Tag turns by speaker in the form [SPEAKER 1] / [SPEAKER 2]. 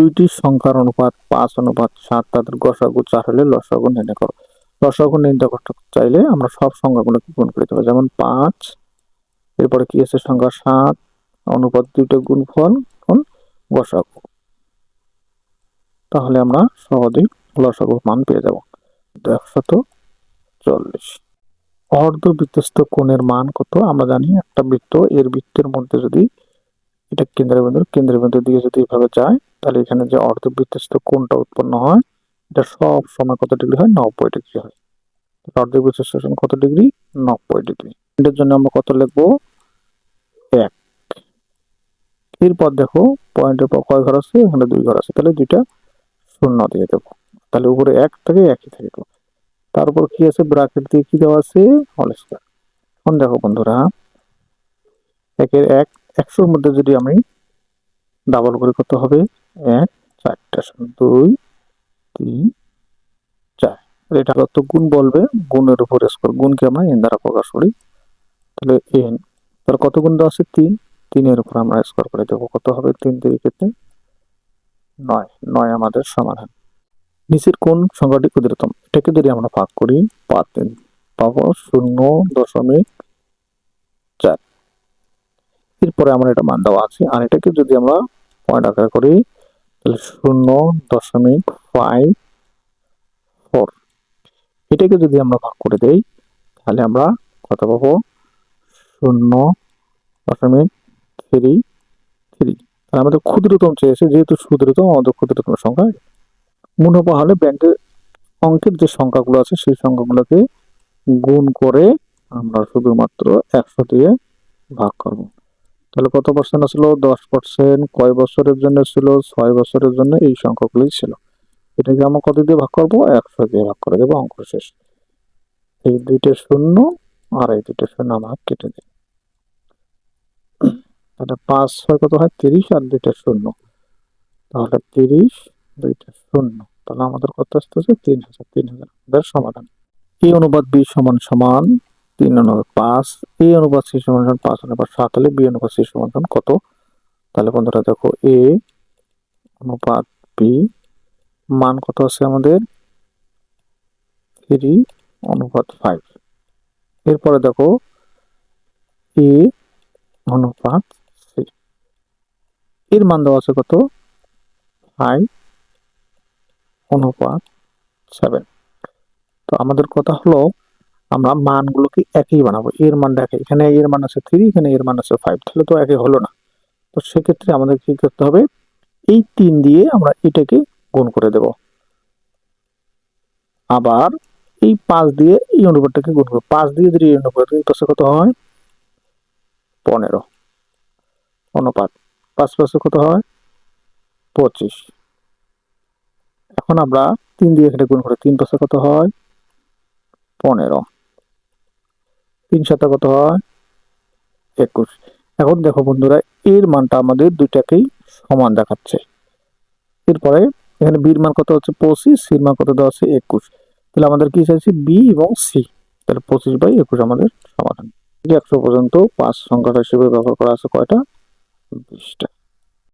[SPEAKER 1] দুইটি সংখ্যার অনুপাত, পাঁচ অনুপাত, সাত, তাদের গসাগু চার হলে লসাগু নির্ণয় করো। লসাগু নির্ণয় করতে চাইলে আমরা সব সংখ্যাগুলোকে গুণ করে দিতে হবে যেমন পাঁচ, এরপরে কি আছে? সংখ্যা সাত, অনুপাত দুইটা গুণফল কোন গসাগু। তাহলে আমরা সহজেই লসাগু মান পেয়ে যাব। একশত চল্লিশ। অর্ধ বৃত্তস্থ কোণের মান কত? আমরা জানি একটা বৃত্ত, এর বৃত্তের মধ্যে যদি এটা কেন্দ্রের বিন্দু কেন্দ্রের বিন্দু দিয়ে যদি এভাবে যায়, তাহলে এখানে যে অর্ধ বৃত্তস্থ কোণটা উৎপন্ন হয়, এটা সব সময় কত ডিগ্রি হয়? নব্বই ডিগ্রি হয়। অর্ধ বৃত্তস্থ কোণ কত ডিগ্রি? নব্বই ডিগ্রি। এটার জন্য আমরা কত লিখব? এক। এরপর দেখো পয়েন্টের পর কয় ঘর আছে? এখানে দুই ঘর আছে। তাহলে দুইটা শূন্য দিয়ে দেবো। তাহলে উপরে এক থেকে একই থাকবে তারপর কি আছে? ব্রাকেট দিয়ে কি দেওয়া আছে? হল স্কয়ার এখন দেখো বন্ধুরা, একের এক একশোর মধ্যে যদি আমি ডাবল করে করতে হবে? এক চারটা দুই, তিন, চার। এটা যত গুণ বলবে, গুণের উপর স্কোর গুণকে আমরা এন দ্বারা প্রকাশ করি? তাহলে এন, তাহলে কত গুণ দেওয়া আছে? তিন। তিনের উপর আমরা স্কোর করে দেবো। কত হবে? তিন ক্ষেত্রে নয়। নয় আমাদের সমাধান। নিচের কোন সংখ্যাটি ক্ষুদ্রতম? এটাকে যদি আমরা ভাগ করি, পাঁচ তিন পাবো শূন্য দশমিক এরপরে আমার এটা মান দেওয়া আছে। আর এটাকে যদি আমরা পয়েন্ট আকার করি, তাহলে শূন্য দশমিক ফাইভ ফোর এটাকে যদি আমরা ভাগ করে দেই, তাহলে আমরা কত পাবো? শূন্য দশমিক থ্রি থ্রি তাহলে আমাদের ক্ষুদ্রতম চেয়েছে, যেহেতু ক্ষুদ্রতম, আমাদের ক্ষুদ্রতম সংখ্যা। মুনাফা হলে ব্যাংকের অঙ্কের যে সংখ্যাগুলো আছে, সেই সংখ্যাগুলোকে গুণ করে আমরা শুধুমাত্র একশো দিয়ে ভাগ করব। তাহলে কত পার্সেন্ট আসলো দশ পার্সেন্ট কয় বছরের জন্য ছিল? ছয় বছরের জন্য এই সংখ্যাগুলি ছিল। এটাকে আমরা কত দিয়ে ভাগ করব? একশো দিয়ে ভাগ করে দেবো অঙ্ক শেষ। এই দুইটা শূন্য আর এই দুইটা শূন্য আমরা কেটে দিই। তাহলে পাঁচ ছয় কত হয়? তিরিশ আর দুইটা শূন্য। তাহলে তিরিশ, দুইটা শূন্য। তাহলে আমাদের কত আসতেছে? তিন হাজার। তিন হাজার। সমাধান। এই অনুপাত বি সমান সমান তিন অনুপাত পাঁচ, এ অনুপাত সি সমান পাঁচ অনুপাত সাত হলে বি অনুপাত সি সমান কত? তাহলে বন্ধুরা দেখো, এ অনুপাত বি, মান কত আছে আমাদের? থ্রি অনুপাত ফাইভ। এরপরে দেখো, এ অনুপাত এর মান দেওয়া আছে কত? ফাইভ অনুপাত সেভেন। তো আমাদের কথা হলো আমরা মানগুলোকে একই বানাবো। এর মানটা একই এখানে এর মান আছে থ্রি এখানে এর মান আছে ফাইভ তাহলে তো একই হলো না। তো সেক্ষেত্রে আমাদের কি করতে হবে? এই তিন দিয়ে আমরা এটাকে গুণ করে দেব। আবার এই পাঁচ দিয়ে এই অনুপাতটাকে গুণ করব। পাঁচ দিয়ে যদি এই অনুপাত কত হয়? পনেরো। অনুপাত পাঁচ পাঁচে কত হয়? পঁচিশ। এখন আমরা তিন দিয়ে এখানে গুণ করে, তিন পাশে কত হয়? পনেরো। তিন শত কত হয়। একুশ। এখন দেখো বন্ধুরা, এর মানটা আমাদের দুইটাকেই সমান দেখাচ্ছে। এরপরে এখানে বির মান কত হচ্ছে? পঁচিশ, সির মান কত দেওয়া আছে একুশ। তাহলে আমাদের কি চাইছে? বি এবং সি। তাহলে পঁচিশ বাই একুশ আমাদের সমাধান। একশো পর্যন্ত পাঁচ সংখ্যাটা হিসেবে ব্যবহার করা আছে কয়টা? বিশটা।